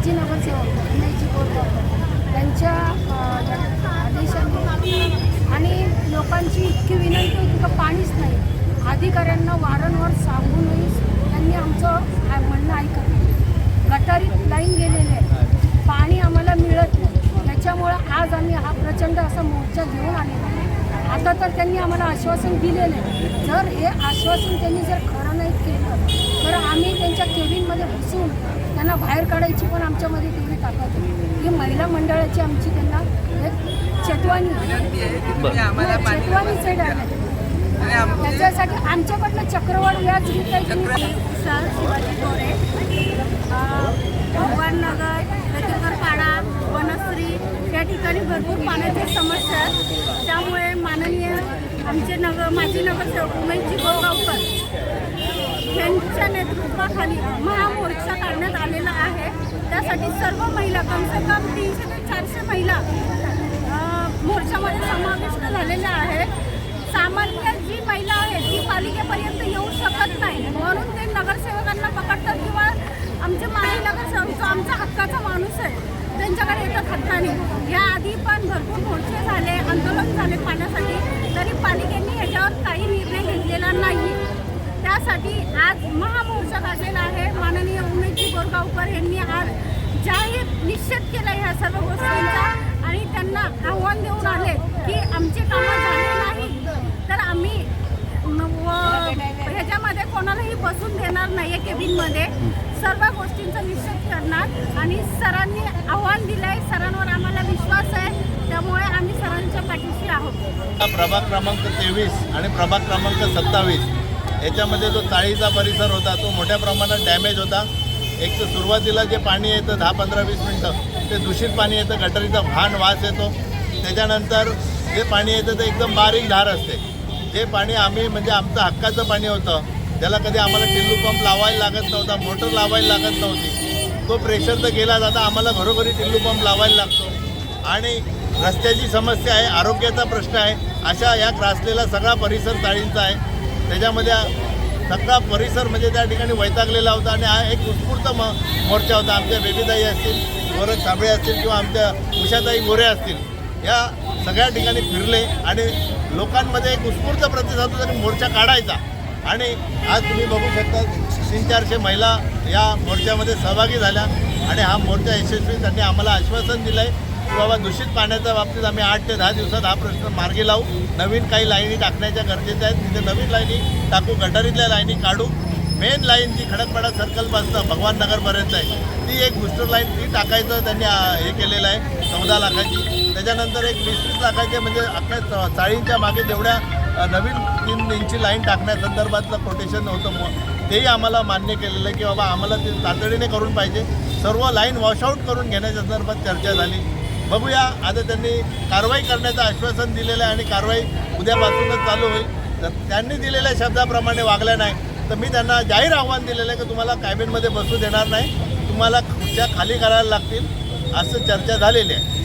माजी नगरसेवक जी बोरगावकर त्यांच्या अ, आदेशाने आणि लोकांची इतकी विनंती होती का पाणीच नाही. अधिकाऱ्यांना वारंवार सांगूनही त्यांनी आमचं म्हणणं ऐकत गटारीत लाईन गेलेले आहे. पाणी आम्हाला मिळत नाही. त्याच्यामुळं आज आम्ही हा प्रचंड असा मोर्चा घेऊन आलेला आहे. आता तर त्यांनी आम्हाला आश्वासन दिलेलं आहे. जर हे आश्वासन त्यांनी जर खरं नाही तर आम्ही त्यांच्या केबिनमध्ये घुसून त्यांना बाहेर काढायची पण आमच्यामध्ये तेवढी ताकद आहे ही महिला मंडळाची आमची त्यांना एक चेतवानी आहे. विनंती आहे की तुम्ही आम्हाला पाणी चेतवानीच आहे पुरवठा direct. करा. आणि आम- त्याच्यासाठी आमच्याकडनं चक्रवाढ व्याज विशाल शिवाजी गोरे भगवान नगर पाडा वनश्री या ठिकाणी भरपूर पाण्याची समस्या आहे त्यामुळे माननीय आमचे नगर माजी नगरसेवक उमेशजी गोगावकर यांच्या नेतृत्वाखाली महामोर्चा काढण्यात आलेला आहे. त्यासाठी सर्व महिला कमसे कम तीनशे ते चारशे महिला मोर्चामध्ये समाविष्ट झालेल्या आहेत. सामान्य जी महिला आहे ती पालिकेपर्यंत येऊ शकत नाही. म्हणून ते नगरसेवकांना पकडतात किंवा आमचे माजी नगरसेवक जो आमचा हक्काचा माणूस आहे त्यांच्याकडे येतात हक्काने. याआधी पण भरपूर मोर्चे झाले आंदोलन झाले पाण्यासाठी तरी पालिकेने ह्याच्यावर काही निर्णय घेतलेला नाही त्यासाठी आज महामोर्चा काढलेला आहे. माननीय उमेदजी बोरगावकर यांनी आज जाहीर निषेध केला ह्या सर्व गोष्टींचा आणि त्यांना आव्हान देऊन आले की आमचे कामं झाले नाही तर आम्ही ह्याच्यामध्ये कोणालाही बसून देणार नाही आहे केबिनमध्ये. सर्व गोष्टींचा निषेध करणार आणि सरांनी आव्हान दिलं आहे सरांवर आम्हाला विश्वास आहे. त्यामुळे आम्ही सरांच्या पाठीशी आहोत. प्रभाग क्रमांक तेवीस आणि प्रभाग क्रमांक सत्तावीस याच्यामध्ये जो चाळीचा परिसर होता तो मोठ्या प्रमाणात डॅमेज होता. एक तर सुरुवातीला जे पाणी येतं दहा पंधरा वीस मिनटं ते दूषित पाणी येतं गटरीचा घाण वास येतो. त्याच्यानंतर जे पाणी येतं ते एकदम बारीक धार असते. जे पाणी आम्ही म्हणजे आमचं हक्काचं पाणी होतं त्याला कधी आम्हाला टिल्लू पंप लावायला लागत नव्हता मोटर लावायला लागत नव्हती. तो प्रेशर तर गेला जाता आम्हाला घरोघरी टिल्लू पंप लावायला लागतो. आणि रस्त्याची समस्या आहे आरोग्याचा प्रश्न आहे अशा या क्रासलेला सगळा परिसर चाळींचा आहे. त्याच्यामध्ये सगळा परिसर म्हणजे त्या ठिकाणी वैतागलेला होता आणि हा एक उत्स्फूर्त म मोर्चा होता. आमच्या बेबीताई असतील गोरख साबळे असतील किंवा आमच्या उषाताई गोरे असतील या सगळ्या ठिकाणी फिरले आणि लोकांमध्ये एक उत्स्फूर्त प्रतिसाद होता मोर्चा काढायचा. आणि आज तुम्ही बघू शकता तीन चारशे महिला या मोर्चामध्ये सहभागी झाल्या आणि हा मोर्चा यशस्वी त्यांनी आम्हाला आश्वासन दिलं आहे की बाबा दूषित पाण्याच्या बाबतीत आम्ही आठ ते दहा दिवसात हा प्रश्न मार्गी लावू. नवीन काही लाईनी टाकण्याच्या गरजेच्या आहेत. तिथे नवीन लाईनी टाकू गटारीतल्या लाईनी काढू. मेन लाईन जी खडकपाडा सर्कलपासून भगवान नगरपर्यंत आहे ती एक बुस्टर लाईन ती टाकायचं त्यांनी हे केलेलं आहे चौदा लाखाची. त्याच्यानंतर एक वीस वीस लाखाचे म्हणजे अख्ख्या चाळींच्या मागे जेवढ्या नवीन तीन इंची लाईन टाकण्यासंदर्भातलं कोटेशन होतं मग तेही आम्हाला मान्य केलेलं आहे की बाबा आम्हाला ते तातडीने करून पाहिजे. सर्व लाईन वॉशआउट करून घेण्याच्या संदर्भात चर्चा झाली. बघूया. आता त्यांनी कारवाई करण्याचं आश्वासन दिलेलं आहे आणि कारवाई उद्यापासूनच चालू होईल. तर त्यांनी दिलेल्या शब्दाप्रमाणे वागल्या नाही. तर मी त्यांना जाहीर आव्हान दिलेलं आहे की तुम्हाला कॅबिनमध्ये बसू देणार नाही. तुम्हाला खुर्च्या खाली करायला लागतील. असं चर्चा झालेली आहे.